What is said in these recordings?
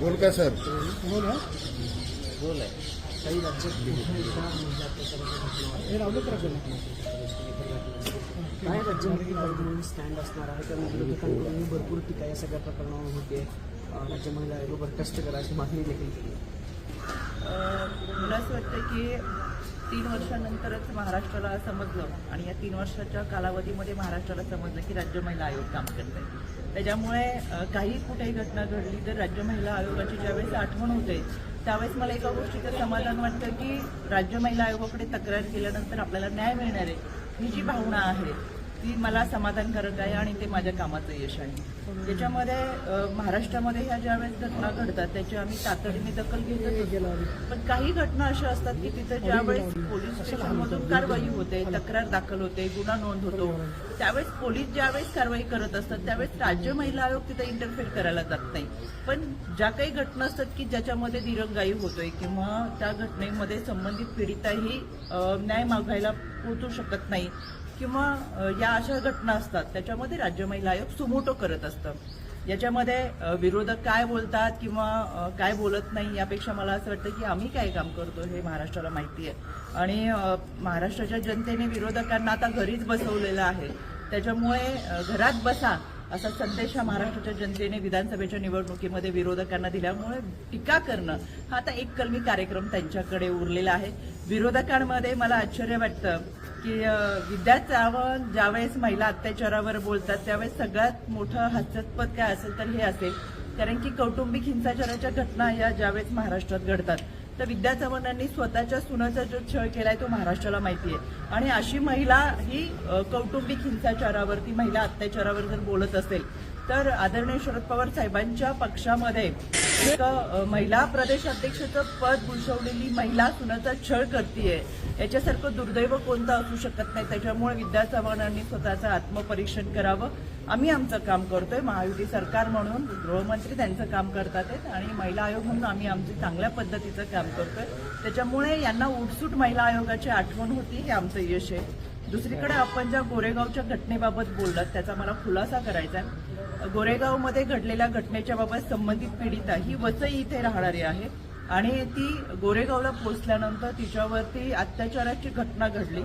बोल का सर? बोल काही राज्यात हे लावलं तर काय राज्यामध्ये काही स्टँड असणार आहे. त्यामुळे विरोधकांकडून भरपूर टीका या सगळ्या प्रकरणावर होते. राज्य महिला आयोग बरखास्त करा अशी मागणी देखील केली. मला असं वाटतं की तीन वर्षानंतरच महाराष्ट्राला समजलं आणि या तीन वर्षाच्या कालावधीमध्ये महाराष्ट्राला समजलं की राज्य महिला आयोग काम करते त्याच्यामुळे काही कुठेही घटना घडली तर राज्य महिला आयोगाची ज्यावेळेस आठवण होते त्यावेळेस मला एका गोष्टीचं समाधान वाटतं की राज्य महिला आयोगाकडे तक्रार केल्यानंतर आपल्याला न्याय मिळणार आहे ही जी भावना आहे ती मला समाधानकारक आहे आणि ते माझ्या कामाचं यश आहे. त्याच्यामध्ये महाराष्ट्रामध्ये ह्या ज्यावेळेस घटना घडतात त्याची आम्ही तातडीने दखल घेतच. पण काही घटना अशा असतात की तिथे ज्यावेळेस पोलीस स्टेशनमधून कारवाई होते तक्रार दाखल होते गुन्हा नोंद होतो. त्यावेळेस पोलीस ज्यावेळेस कारवाई करत असतात त्यावेळेस राज्य महिला आयोग तिथे इंटरफेअर करायला जात नाही. पण ज्या काही घटना असतात की ज्याच्यामध्ये दिरंगाई होतोय किंवा त्या घटनेमध्ये संबंधित पीडिताही न्याय मागायला पोहोचू शकत नाही किंवा या अशा घटना असतात त्याच्यामध्ये राज्य महिला आयोग सुमोटो करत असतं. याच्यामध्ये विरोधक काय बोलतात किंवा काय बोलत नाही यापेक्षा मला असं वाटतं की आम्ही काय काम करतो हे महाराष्ट्राला माहिती आहे. आणि महाराष्ट्राच्या जनतेने विरोधकांना आता घरीच बसवलेलं आहे. त्याच्यामुळे घरात बसा असा संदेश हा महाराष्ट्राच्या जनतेने विधानसभेच्या निवडणुकीमध्ये विरोधकांना दिल्यामुळे टीका करणं हा आता एक कलमी कार्यक्रम त्यांच्याकडे उरलेला आहे. विरोधकांमध्ये मला आश्चर्य वाटतं की अ, विद्या सावंत ज्यावेळेस महिला अत्याचारावर बोलतात त्यावेळेस सगळ्यात मोठं हास्यास्पद काय असेल तर हे असेल. कारण की कौटुंबिक हिंसाचाराच्या घटना या ज्यावेळेस महाराष्ट्रात घडतात. तर विद्या चव्हाणांनी स्वतःच्या सुनाचा जो छळ केलाय तो महाराष्ट्राला माहिती आहे. आणि अशी महिला ही कौटुंबिक हिंसाचारावरती महिला अत्याचारावर जर बोलत असेल तर आदरणीय शरद पवार साहेबांच्या पक्षामध्ये एक महिला प्रदेशाध्यक्षाचं पद भूषवलेली महिला सुनाचा छळ करतीये. याच्यासारखं दुर्दैव कोणतं असू शकत नाही. त्याच्यामुळे विद्या चव्हाणांनी स्वतःचं आत्मपरीक्षण करावं. आम्ही आमचं काम करतोय. महायुती सरकार म्हणून गृहमंत्री त्यांचं काम करतात आहेत आणि महिला आयोग म्हणून आम्ही आमचं चांगल्या पद्धतीचं काम करतोय. त्याच्यामुळे यांना उठसूट महिला आयोगाची आठवण होती. हे आमचं यश आहे. दुसरीकडे आपण ज्या गोरेगावच्या घटनेबाबत बोललात त्याचा मला खुलासा करायचा आहे. गोरेगावमध्ये घडलेल्या घटनेच्या बाबत संबंधित पीडिता ही वसई इथे राहणारी आहे आणि ती गोरेगावला पोहोचल्यानंतर तिच्यावरती अत्याचाराची घटना घडली.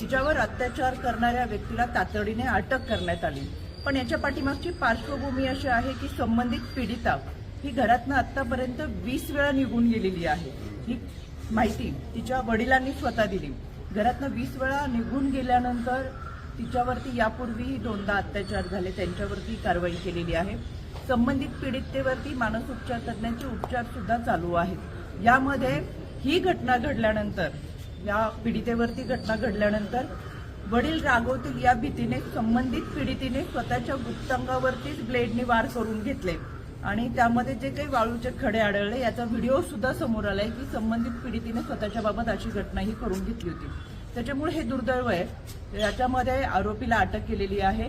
तिच्यावर अत्याचार करणाऱ्या व्यक्तीला तातडीने अटक करण्यात आली. पण याच्या पाठीमागची पार्श्वभूमी अशी आहे की संबंधित पीडिता ही घरातनं आतापर्यंत वीस वेळा निघून गेलेली आहे. ही माहिती तिच्या वडिलांनी स्वतः दिली. घरातनं वीस वेळा निघून गेल्यानंतर तिच्यावरती यापूर्वीही दोनदा अत्याचार झाले. त्यांच्यावरती कारवाई केलेली आहे. संबंधित पीडितेवरती मानसोपचार तज्ज्ञांचे उपचार सुद्धा चालू आहेत. यामध्ये ही घटना घडल्यानंतर या पीडितेवरती घटना घडल्यानंतर वडील रागवतील या भीतीने संबंधित पीडितीने स्वतःच्या गुप्तांगावरतीच ब्लेडने वार करून घेतले. आणि त्यामध्ये जे काही वाळूचे खडे आढळले याचा व्हिडिओ सुद्धा समोर आलाय की संबंधित पीडितीने स्वतःच्या बाबत अशी घटना ही करून घेतली होती. त्याच्यामुळे हे दुर्दैव आहे. याच्यामध्ये आरोपीला अटक केलेली आहे.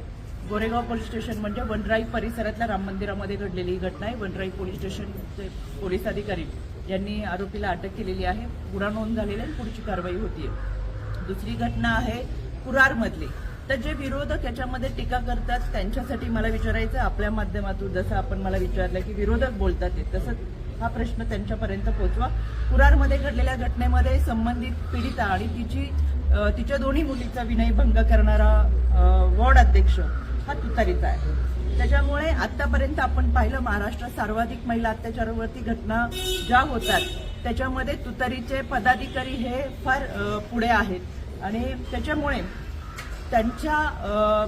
गोरेगाव पोलीस स्टेशन म्हणजे वनराई परिसरातल्या राम मंदिरामध्ये घडलेली ही घटना आहे. वनराई पोलीस स्टेशनचे पोलीस अधिकारी यांनी आरोपीला अटक केलेली आहे. गुन्हा नोंद झालेला आहे पुढची कारवाई होतीये. दुसरी घटना आहे कुरारमधली तर जे विरोधक याच्यामध्ये टीका करतात त्यांच्यासाठी मला विचारायचं आपल्या माध्यमातून जसं आपण मला विचारलं की विरोधक बोलतात ते तसंच हा प्रश्न त्यांच्यापर्यंत पोहोचवा. कुरारमध्ये घडलेल्या घटनेमध्ये संबंधित पीडिता आणि तिची तिच्या दोन्ही मुलीचा विनयभंग करणारा वॉर्ड अध्यक्ष हा तुतारीचा आहे. त्याच्यामुळे आतापर्यंत आपण पाहिलं महाराष्ट्रात सर्वाधिक महिला अत्याचारावरती घटना ज्या होतात त्याच्यामध्ये तुतारीचे पदाधिकारी हे फार पुढे आहेत. आणि त्याच्यामुळे त्यांच्या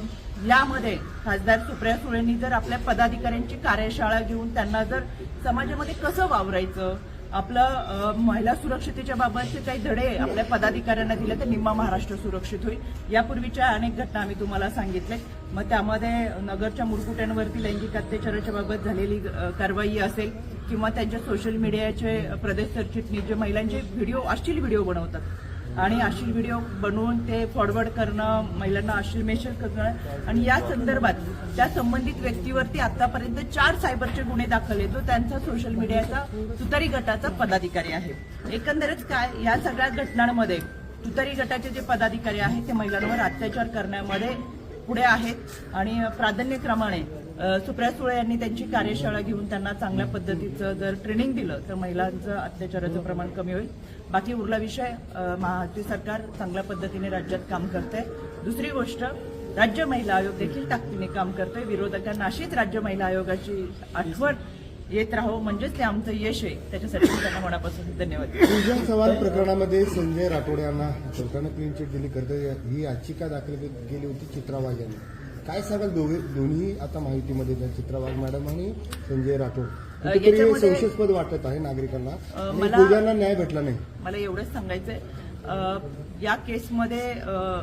यामध्ये खासदार सुप्रिया सुळेंनी जर आपल्या पदाधिकाऱ्यांची कार्यशाळा घेऊन त्यांना जर समाजामध्ये कसं वावरायचं आपलं महिला सुरक्षितेच्या बाबतचे काही धडे आपल्या पदाधिकाऱ्यांना दिले तर निम्मा महाराष्ट्र सुरक्षित होईल. यापूर्वीच्या अनेक घटना आम्ही तुम्हाला सांगितले मग त्यामध्ये नगरच्या मुरकुट्यांवरती लैंगिक अत्याचाराच्या बाबत झालेली कारवाई असेल किंवा त्यांच्या सोशल मीडियाचे प्रदेश सरचिटणीस जे महिलांचे व्हिडिओ अश्लील व्हिडिओ बनवतात आणि अश्लील व्हिडिओ बनवून ते फॉरवर्ड करणं महिलांना अश्लील मेसेज करणं आणि या संदर्भात त्या संबंधित व्यक्तीवरती आतापर्यंत चार सायबरचे गुन्हे दाखल आहेत. जो त्यांचा सोशल मीडियाचा तुतारी गटाचा पदाधिकारी आहे. एकंदरच काय या सगळ्या घटनांमध्ये तुतारी गटाचे जे पदाधिकारी आहेत ते महिलांवर अत्याचार करण्यामध्ये पुढे आहेत. आणि प्राधान्यक्रमाने सुप्रिया सुळे यांनी त्यांची कार्यशाळा घेऊन त्यांना चांगल्या पद्धतीचं जर ट्रेनिंग दिलं तर महिलांचं अत्याचाराचं प्रमाण कमी होईल. बाकी उरला विषय अ, महायुती सरकार चांगल्या पद्धतीने राज्यात काम करते दुसरी गोष्ट राज्य महिला आयोग देखील ताकदीने काम करतोय. विरोधकांना अशीच राज्य महिला आयोगाची आठवण येत राहो म्हणजेच ते आमचं यश आहे. त्याच्यासाठी त्यांना मनापासून धन्यवाद देते. सवाल प्रकरणामध्ये संजय राठोड यांना कोर्टानं क्लीन चिट दिली. करते ही याचिका दाखल केली होती चित्रावाग यांनी. काय सांगाल दोघे दोन्ही आता माहितीमध्ये आहेत, मॅडम आणि संजय राठोड? कुठेतरी याच्यामध्ये- संशयास्पद वाटत आहे नागरिकांना. आणि मला- न्याय भेटला नाही. मला एवढंच सांगायचंय. अ, या केसमध्ये अ,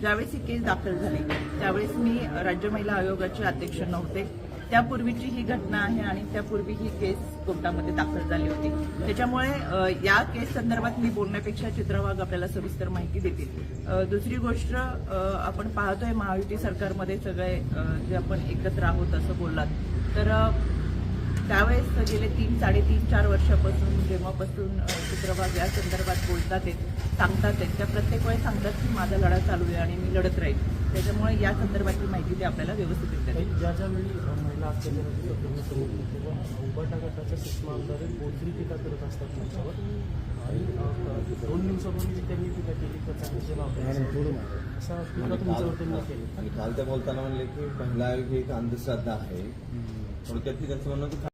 ज्यावेळेस ही केस दाखल झाली त्यावेळेस मी राज्य महिला आयोगाचे अध्यक्ष नव्हते. त्यापूर्वीची ही घटना आहे आणि त्यापूर्वी ही केस कोर्टामध्ये दाखल झाली होती. त्याच्यामुळे अ, या केस संदर्भात मी बोलण्यापेक्षा चित्रवाग आपल्याला सविस्तर माहिती देतील. अ, दुसरी गोष्ट अ, आपण पाहतोय महायुती सरकारमध्ये सगळे अ, जे आपण एकत्र आहोत असं बोललात. तर अ, त्यावेळेस गेले तीन साडेतीन चार वर्षापासून जेव्हापासून चित्रभाग या संदर्भात बोलतात आहेत सांगतात आहेत. त्या प्रत्येक वेळेस सांगतात की माझा लढा चालू आहे आणि मी लढत राहील. त्याच्यामुळे या संदर्भातली माहिती ते आपल्याला व्यवस्थित देतात. ज्या ज्यावेळी अ, महिला गटाच्या आमदार टीका करत असतात त्यांच्यावर. आणि दोन दिवसापूर्वी त्यांनी टीका केली. असा टीका तुमच्यावर केली आणि काल त्या बोलताना म्हणले की महिला आयोग ही एक अंधश्रद्धा आहे. थोडक्यात ती त्यांचं म्हणणं